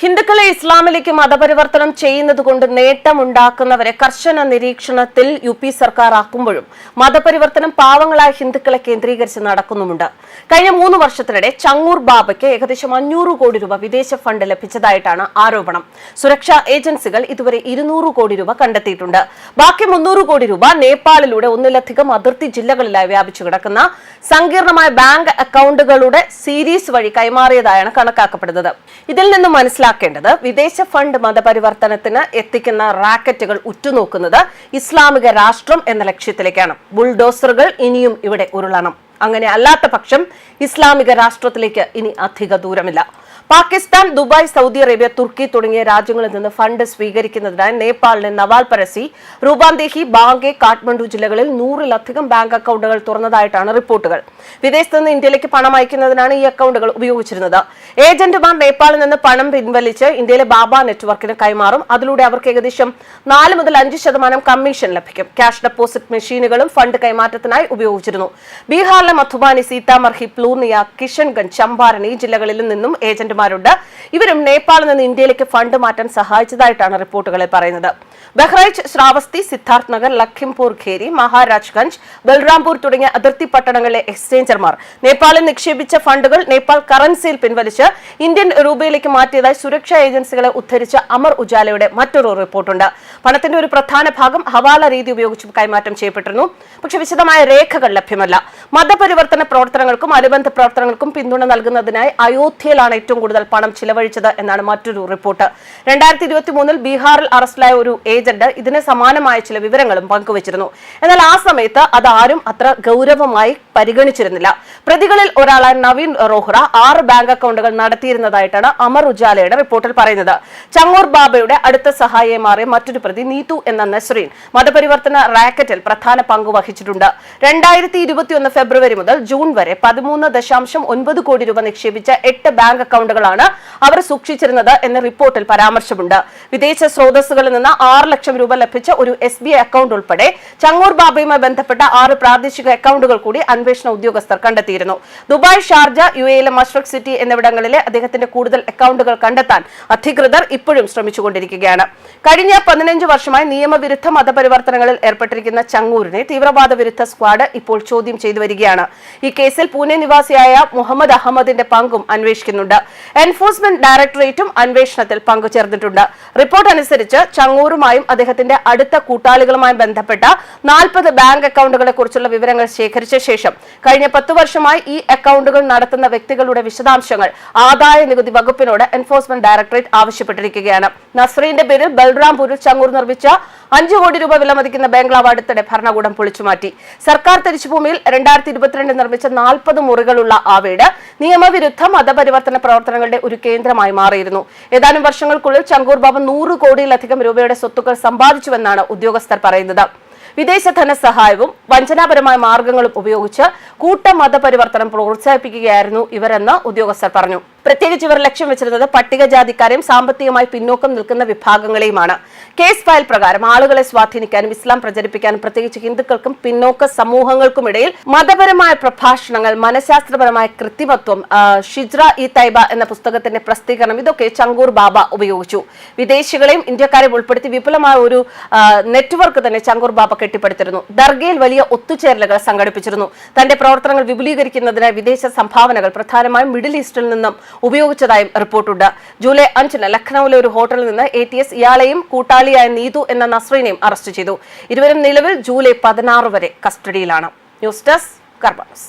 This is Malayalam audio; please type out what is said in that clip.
Hindistan ഹിന്ദുക്കളെ ഇസ്ലാമിലേക്ക് മതപരിവർത്തനം ചെയ്യുന്നത് കൊണ്ട് നേട്ടമുണ്ടാക്കുന്നവരെ കർശന നിരീക്ഷണത്തിൽ യു പി സർക്കാർ ആക്കുമ്പോഴും മതപരിവർത്തനം പാവങ്ങളായ ഹിന്ദുക്കളെ കേന്ദ്രീകരിച്ച് നടക്കുന്നുമുണ്ട്. കഴിഞ്ഞ മൂന്ന് വർഷത്തിനിടെ ചങ്ങൂർ ബാബയ്ക്ക് ഏകദേശം അഞ്ഞൂറ് കോടി രൂപ വിദേശ ഫണ്ട് ലഭിച്ചതായിട്ടാണ് ആരോപണം. സുരക്ഷാ ഏജൻസികൾ ഇതുവരെ ഇരുന്നൂറ് കോടി രൂപ കണ്ടെത്തിയിട്ടുണ്ട്. ബാക്കി മുന്നൂറ് കോടി രൂപ നേപ്പാളിലൂടെ ഒന്നിലധികം അതിർത്തി ജില്ലകളിലായി വ്യാപിച്ചു കിടക്കുന്ന സങ്കീർണമായ ബാങ്ക് അക്കൗണ്ടുകളുടെ സീരീസ് വഴി കൈമാറിയതായാണ് കണക്കാക്കപ്പെടുന്നത്. ഇതിൽ നിന്ന് മനസ്സിലാക്കേണ്ടത് വിദേശ ഫണ്ട് മതപരിവർത്തനത്തിന് എത്തിക്കുന്ന റാക്കറ്റുകൾ ഉറ്റുനോക്കുന്നത് ഇസ്ലാമിക രാഷ്ട്രം എന്ന ലക്ഷ്യത്തിലേക്കാണ്. ബുൾഡോസറുകൾ ഇനിയും ഇവിടെ ഉരുളണം. അങ്ങനെ അല്ലാത്ത പക്ഷം ഇസ്ലാമിക രാഷ്ട്രത്തിലേക്ക് ഇനി അധിക ദൂരമില്ല. പാകിസ്ഥാൻ ദുബായ് സൗദി അറേബ്യ തുർക്കി തുടങ്ങിയ രാജ്യങ്ങളിൽ നിന്ന് ഫണ്ട് സ്വീകരിക്കുന്നതിനായി നേപ്പാളിലെ നവാൽ പരസി റൂബാന്ദേഹി ബാങ്കെ കാഠ്മണ്ഡു ജില്ലകളിൽ നൂറിലധികം ബാങ്ക് അക്കൗണ്ടുകൾ തുറന്നതായിട്ടാണ് റിപ്പോർട്ടുകൾ. വിദേശത്ത് നിന്ന് ഇന്ത്യയിലേക്ക് പണം അയക്കുന്നതിനാണ് ഈ അക്കൗണ്ടുകൾ ഉപയോഗിച്ചിരുന്നത്. ഏജന്റുമാർ നേപ്പാളിൽ നിന്ന് പണം പിൻവലിച്ച് ഇന്ത്യയിലെ ബാബ നെറ്റ്വർക്കിന് കൈമാറും. അതിലൂടെ അവർക്ക് ഏകദേശം നാല് മുതൽ അഞ്ച് ശതമാനം കമ്മീഷൻ ലഭിക്കും. ക്യാഷ് ഡെപ്പോസിറ്റ് മെഷീനുകളും ഫണ്ട് കൈമാറ്റത്തിനായി ഉപയോഗിച്ചിരുന്നു. ബീഹാറിലെ മധുബാനി സീതാമർഹി പ്ലൂർണിയ കിഷൻഗഞ്ച് ചമ്പാരൻ ഈ ജില്ലകളിൽ നിന്നും ഏജന്റുമാരുണ്ട് ഇവരും നേപ്പാളിൽ നിന്ന് ഇന്ത്യയിലേക്ക് ഫണ്ട് മാറ്റാൻ സഹായിച്ചതായിട്ടാണ് റിപ്പോർട്ടുകളിൽ പറയുന്നത്. ബഹ്റൈച്ച് ശ്രാവസ്തി സിദ്ധാർത്ഥ് നഗർ ലഖിംപൂർ ഖേരി മഹാരാജ്ഗഞ്ച് ബൽറാംപൂർ തുടങ്ങിയ അതിർത്തി പട്ടണങ്ങളിലെ എക്സ്ചേഞ്ചർമാർ നേപ്പാളിൽ നിക്ഷേപിച്ച ഫണ്ടുകൾ നേപ്പാൾ കറൻസിയിൽ പിൻവലിച്ച് ഇന്ത്യൻ രൂപയിലേക്ക് മാറ്റിയതായി സുരക്ഷാ ഏജൻസികളെ ഉദ്ധരിച്ച അമർ ഉജാലയുടെ മറ്റൊരു റിപ്പോർട്ടുണ്ട്. പണത്തിന്റെ ഒരു പ്രധാന ഭാഗം ഹവാല രീതി ഉപയോഗിച്ച് കൈമാറ്റം ചെയ്യപ്പെട്ടിരുന്നു. പക്ഷെ വിശദമായ രേഖകൾ ലഭ്യമല്ല. മതപരിവർത്തന പ്രവർത്തനങ്ങൾക്കും അനുബന്ധ പ്രവർത്തനങ്ങൾക്കും പിന്തുണ നൽകുന്നതിനായി അയോധ്യയിലാണ് ഏറ്റവും കൂടുതൽ പണം ചിലവഴിച്ചത് എന്നാണ് മറ്റൊരു റിപ്പോർട്ട്. രണ്ടായിരത്തി ഇരുപത്തി മൂന്നിൽ ബീഹാറിൽ അറസ്റ്റിലായ ഒരു ഏജന്റ് ഇതിന് സമാനമായ ചില വിവരങ്ങളും പങ്കുവച്ചിരുന്നു. എന്നാൽ ആ സമയത്ത് അത് ആരും അത്ര ഗൗരവമായി പരിഗണിച്ചിരുന്നില്ല. പ്രതികളിൽ ഒരാളായ നവീൻ റോഹ്റ ആറ് ബാങ്ക് അക്കൗണ്ടുകൾ നടത്തിയിരുന്നതായിട്ടാണ് അമർ ഉജാലയുടെ റിപ്പോർട്ടിൽ പറയുന്നത്. ചങ്ങൂർ ബാബയുടെ അടുത്ത സഹായിയെ മാറിയ മറ്റൊരു പ്രതി നീതു എന്ന നസ്രീൻ മതപരിവർത്തന റാക്കറ്റിൽ പ്രധാന പങ്ക് വഹിച്ചിട്ടുണ്ട്. രണ്ടായിരത്തി ഇരുപത്തിയൊന്ന് ഫെബ്രുവരി മുതൽ ജൂൺ വരെ പതിമൂന്ന് ദശാംശം ഒൻപത് കോടി രൂപ നിക്ഷേപിച്ച എട്ട് ബാങ്ക് അക്കൗണ്ടുകളാണ് അവർ സൂക്ഷിച്ചിരുന്നത് എന്ന റിപ്പോർട്ടിൽ പരാമർശമുണ്ട്. വിദേശ സ്രോതസ്സുകളിൽ നിന്ന് ആറ് ലക്ഷം രൂപ ലഭിച്ച ഒരു എസ് ബി ഐ അക്കൗണ്ട് ഉൾപ്പെടെ ചങ്ങൂർ ബാബയുമായി ബന്ധപ്പെട്ട ആറ് പ്രാദേശിക അക്കൗണ്ടുകൾ കൂടി അന്വേഷണ ഉദ്യോഗസ്ഥർ കണ്ടെത്തിയിരുന്നു. ദുബായ് ഷാർജ യു എയിലെ മഷ്റഖ് സിറ്റി എന്നിവിടങ്ങളിലെ അദ്ദേഹത്തിന്റെ കൂടുതൽ അക്കൗണ്ടുകൾ കണ്ടെത്താൻ അധികൃതർ ഇപ്പോഴും ശ്രമിച്ചുകൊണ്ടിരിക്കുകയാണ്. കഴിഞ്ഞ പതിനഞ്ച് വർഷമായി നിയമവിരുദ്ധ മതപരിവർത്തനങ്ങളിൽ ഏർപ്പെട്ടിരിക്കുന്ന ചങ്ങൂരിനെ തീവ്രവാദ വിരുദ്ധ സ്ക്വാഡ് ഇപ്പോൾ ചോദ്യം ചെയ്തു വരികയാണ്. ഈ കേസിൽ പൂനെ നിവാസിയായ മുഹമ്മദ് അഹമ്മദിന്റെ പങ്കും അന്വേഷിക്കുന്നുണ്ട്. എൻഫോഴ്സ്മെന്റ് ഡയറക്ടറേറ്റും അന്വേഷണത്തിൽ പങ്കുചേർന്നിട്ടുണ്ട്. റിപ്പോർട്ട് അനുസരിച്ച് ചങ്ങൂറുമായും അദ്ദേഹത്തിന്റെ അടുത്ത കൂട്ടാളികളുമായും ബന്ധപ്പെട്ട നാൽപ്പത് ബാങ്ക് അക്കൗണ്ടുകളെ കുറിച്ചുള്ള വിവരങ്ങൾ ശേഖരിച്ച ശേഷം കഴിഞ്ഞ പത്ത് വർഷമായി ഈ അക്കൗണ്ടുകൾ നടത്തുന്ന വ്യക്തികളുടെ വിശദാംശങ്ങൾ ആദായ നികുതി വകുപ്പിനോട് എൻഫോഴ്സ്മെന്റ് ഡയറക്ടറേറ്റ് ആവശ്യപ്പെട്ടിരിക്കുകയാണ്. നസ്രീന്റെ പേരിൽ ബൽറാംപൂരിൽ ചങ്ങൂർ നിർമ്മിച്ച അഞ്ചു കോടി രൂപ വിലമതിക്കുന്ന ബംഗ്ലാവ് അടുത്തിടെ ഭരണകൂടം പൊളിച്ചുമാറ്റി. സർക്കാർ തിരിച്ചുഭൂമിയിൽ രണ്ടായിരത്തി ഇരുപത്തിരണ്ട് നിർമ്മിച്ച നാൽപ്പത് മുറികളുള്ള ആ വീട് നിയമവിരുദ്ധ മതപരിവർത്തന പ്രവർത്തനങ്ങളുടെ ഒരു കേന്ദ്രമായി മാറിയിരുന്നു. ഏതാനും വർഷങ്ങൾക്കുള്ളിൽ ചങ്കൂർ ബാബു നൂറ് കോടിയിലധികം രൂപയുടെ സ്വത്തുക്കൾ സമ്പാദിച്ചുവെന്നാണ് ഉദ്യോഗസ്ഥർ പറയുന്നത്. വിദേശ ധനസഹായവും വഞ്ചനാപരമായ മാർഗങ്ങളും ഉപയോഗിച്ച് കൂട്ട മതപരിവർത്തനം പ്രോത്സാഹിപ്പിക്കുകയായിരുന്നു ഇവരെന്ന് ഉദ്യോഗസ്ഥർ പറഞ്ഞു. പ്രത്യേകിച്ച് ഇവർ ലക്ഷ്യം വെച്ചിരുന്നത് പട്ടികജാതിക്കാരെയും സാമ്പത്തികമായി പിന്നോക്കം നിൽക്കുന്ന വിഭാഗങ്ങളെയുമാണ്. കേസ് ഫയൽ പ്രകാരം ആളുകളെ സ്വാധീനിക്കാനും ഇസ്ലാം പ്രചരിപ്പിക്കാനും പ്രത്യേകിച്ച് ഹിന്ദുക്കൾക്കും പിന്നോക്ക സമൂഹങ്ങൾക്കും ഇടയിൽ മതപരമായ പ്രഭാഷണങ്ങൾ മനഃശാസ്ത്രപരമായ കൃത്രിമത്വം ഷിജ്ര ഇ തൈബ എന്ന പുസ്തകത്തിന്റെ പ്രസിദ്ധീകരണം ഇതൊക്കെ ചങ്കൂർ ബാബ ഉപയോഗിച്ചു. വിദേശികളെയും ഇന്ത്യക്കാരെയും ഉൾപ്പെടുത്തി വിപുലമായ ഒരു നെറ്റ്വർക്ക് തന്നെ ചങ്കൂർ ബാബ കെട്ടിപ്പടുത്തിരുന്നു. ദർഗയിൽ വലിയ ഒത്തുചേരലുകൾ സംഘടിപ്പിച്ചിരുന്നു. തന്റെ പ്രവർത്തനങ്ങൾ വിപുലീകരിക്കുന്നതിനായി വിദേശ സംഭാവനകൾ പ്രധാനമായും മിഡിൽ ഈസ്റ്റിൽ നിന്നും ഉപയോഗിച്ചതായും റിപ്പോർട്ടുണ്ട്. ജൂലൈ അഞ്ചിന് ലഖ്നൌവിലെ ഒരു ഹോട്ടലിൽ നിന്ന് എ ടി എസ് ഇയാളെയും കൂട്ടാളിയായ നീതു എന്ന നസ്രീനെയും അറസ്റ്റ് ചെയ്തു. ഇരുവരും നിലവിൽ ജൂലൈ പതിനാറ് വരെ കസ്റ്റഡിയിലാണ്. News desk കർബാസ്